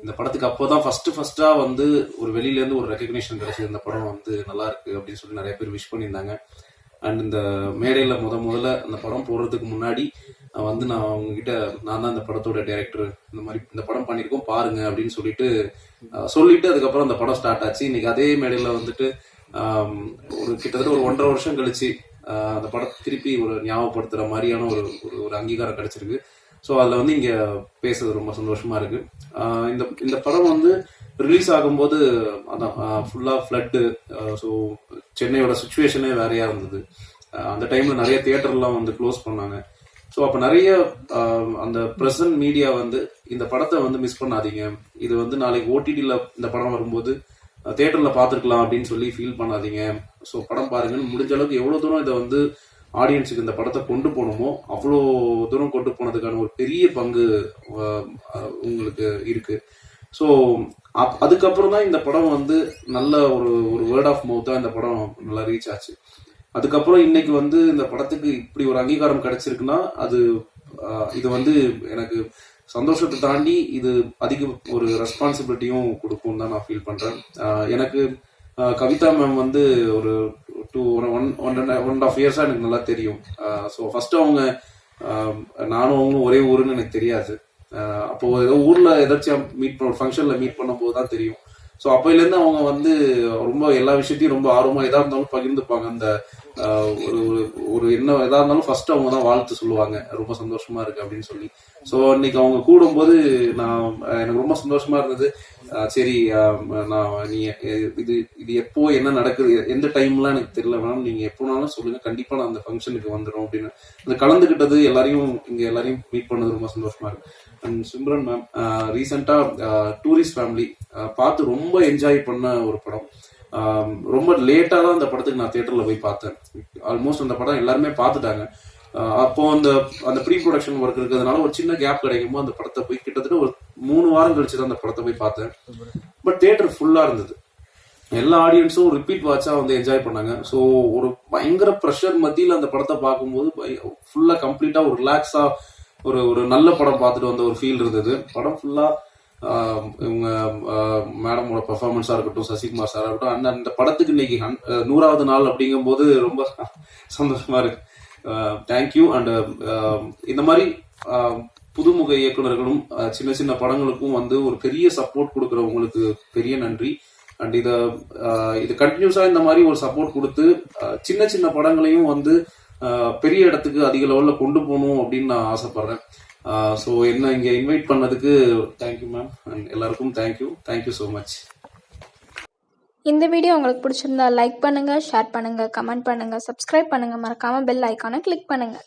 இந்த படத்துக்கு அப்போதான் ஃபர்ஸ்ட் ஃபர்ஸ்டா வந்து ஒரு வெளியில இருந்து ஒரு ரெகக்னேஷன் கிடைச்சது. இந்த படம் வந்து நல்லா இருக்கு அப்படின்னு சொல்லி நிறைய பேர் விஷ் பண்ணியிருந்தாங்க. அண்ட் இந்த மேடையில் முத முதல்ல அந்த படம் போடுறதுக்கு முன்னாடி வந்து நான் அவங்ககிட்ட நான் தான் இந்த படத்தோட டைரக்டர் இந்த மாதிரி இந்த படம் பண்ணியிருக்கோம் பாருங்க அப்படின்னு சொல்லிட்டு சொல்லிட்டு அதுக்கப்புறம் அந்த படம் ஸ்டார்ட் ஆச்சு. இன்னைக்கு அதே மேடையில் வந்துட்டு ஒரு கிட்டத்தட்ட ஒரு ஒன்றரை வருஷம் கழிச்சு அந்த படத்தை திருப்பி ஒரு ஞாபகப்படுத்துற மாதிரியான ஒரு ஒரு- ஒரு அங்கீகாரம் கிடைச்சிருக்கு. ஸோ அதில் வந்து இங்கே பேசுறது ரொம்ப சந்தோஷமா இருக்கு. இந்த இந்த படம் வந்து ரிலீஸ் ஆகும்போது அதான் ஃபுல்லாக ஃப்ளட்டு ஸோ சென்னையோட சுச்சுவேஷனே வேறையா இருந்தது. அந்த டைம்ல நிறைய தியேட்டர்லாம் வந்து க்ளோஸ் பண்ணாங்க. ஸோ அப்போ நிறைய அந்த ப்ரெசன்ட் மீடியா வந்து இந்த படத்தை வந்து மிஸ் பண்ணாதீங்க. இது வந்து நாளைக்கு ஓடிடியில் இந்த படம் வரும்போது தேட்டரில் பார்த்துருக்கலாம் அப்படின்னு சொல்லி ஃபீல் பண்ணாதீங்க. ஸோ படம் பாருங்கன்னு முடிஞ்ச அளவுக்கு எவ்வளோ தூரம் இதை வந்து ஆடியன்ஸுக்கு இந்த படத்தை கொண்டு போகணுமோ அவ்வளோ தூரம் கொண்டு போனதுக்கான ஒரு பெரிய பங்கு உங்களுக்கு இருக்கு. ஸோ அதுக்கப்புறம் தான் இந்த படம் வந்து நல்ல ஒரு ஒரு வேர்ட் ஆஃப் மவுத்தாக இந்த படம் நல்லா ரீச் ஆச்சு. அதுக்கப்புறம் இன்னைக்கு வந்து இந்த படத்துக்கு இப்படி ஒரு அங்கீகாரம் கிடைச்சிருக்குன்னா அது இது வந்து எனக்கு சந்தோஷத்தை தாண்டி இது அதிக ஒரு ரெஸ்பான்சிபிலிட்டியும் கொடுக்கும்னு தான் நான் ஃபீல் பண்ணுறேன் எனக்கு கவிதா மேம் வந்து ஒரு டூ ஒன் ஒன் ஒன் ஆஃப் இயர்ஸாக எனக்கு நல்லா தெரியும். ஸோ ஃபஸ்ட்டு அவங்க நானும் அவங்களும் ஒரே ஊருன்னு எனக்கு தெரியாது. அப்போது ஏதோ ஊரில் ஏதாச்சும் மீட் பண்ண ஒரு மீட் பண்ணும்போது தான் தெரியும். ஸோ அப்போலேருந்து அவங்க வந்து ரொம்ப எல்லா விஷயத்தையும் ரொம்ப ஆர்வமாக எதா இருந்தாலும் பகிர்ந்துப்பாங்க. அந்த ஒரு ஒரு ஒரு என்ன எதா இருந்தாலும் ஃபர்ஸ்ட் அவங்க தான் வாழ்த்து சொல்லுவாங்க. ரொம்ப சந்தோஷமா இருக்கு அப்படின்னு சொல்லி. ஸோ இன்னைக்கு அவங்க கூடும்போது நான் எனக்கு ரொம்ப சந்தோஷமா இருந்தது. சரி நான் நீ இது இது எப்போ என்ன நடக்குது எந்த டைம்லாம் எனக்கு தெரியல மேம் நீங்க எப்போனாலும் சொல்லுங்க. கண்டிப்பா நான் அந்த ஃபங்க்ஷனுக்கு வந்துடும் அப்படின்னு. அந்த கலந்துக்கிட்டது எல்லாரையும் இங்க எல்லாரையும் மீட் பண்ணது ரொம்ப சந்தோஷமா இருக்கு. அண்ட் சிம்ரன் மேம் ரீசெண்டா டூரிஸ்ட் ஃபேமிலி பார்த்து ரொம்ப என்ஜாய் பண்ண ஒரு படம். ரொம்ப லேட்டாக தான் அந்த படத்துக்கு நான் தேட்டரில் போய் பார்த்தேன். ஆல்மோஸ்ட் அந்த படம் எல்லாருமே பார்த்துட்டாங்க. அப்போ அந்த அந்த ப்ரீ ப்ரொடக்ஷன் ஒர்க் இருக்கிறதுனால ஒரு சின்ன கேப் கிடைக்கும்போது அந்த படத்தை போய் கிட்டத்தட்ட ஒரு மூணு வாரம் கழிச்சு தான் அந்த படத்தை போய் பார்த்தேன். பட் தேட்டர் ஃபுல்லா இருந்தது. எல்லா ஆடியன்ஸும் ரிப்பீட் வாட்சா வந்து என்ஜாய் பண்ணாங்க. ஸோ ஒரு பயங்கர ப்ரெஷர் மத்தியில் அந்த படத்தை பார்க்கும்போது ஃபுல்லா கம்ப்ளீட்டா ஒரு ரிலாக்ஸா ஒரு ஒரு நல்ல படம் பார்த்துட்டு வந்த ஒரு ஃபீல் இருந்தது. படம் ஃபுல்லா இவங்க மேடமோட பர்ஃபார்மன்ஸாக இருக்கட்டும் சசிகுமார் சாராக இருக்கட்டும் அந்த அந்த படத்துக்கு இன்னைக்கு நூறாவது நாள் அப்படிங்கும்போது ரொம்ப சந்தோஷமா இருக்கு. தேங்க்யூ அண்ட் இந்த மாதிரி புதுமுக இயக்குனர்களும் சின்ன சின்ன படங்களுக்கும் வந்து ஒரு பெரிய சப்போர்ட் கொடுக்குறவங்களுக்கு பெரிய நன்றி. அண்ட் இதை இது கண்டினியூஸா இந்த மாதிரி ஒரு சப்போர்ட் கொடுத்து சின்ன சின்ன படங்களையும் வந்து பெரிய இடத்துக்கு அதிக லெவலில் கொண்டு போகணும் அப்படின்னு நான் ஆசைப்படுறேன். ஸோ என்ன இங்கே இன்வைட் பண்ணதுக்கு தேங்க்யூ மேம் அண்ட் எல்லாருக்கும் thank you thank you so much இந்த வீடியோ உங்களுக்கு பிடிச்சிருந்தா லைக் பண்ணுங்கள் ஷேர் பண்ணுங்கள் கமெண்ட் பண்ணுங்கள் சப்ஸ்கிரைப் பண்ணுங்கள் மறக்காமல் பெல் ஐக்கானை கிளிக் பண்ணுங்கள்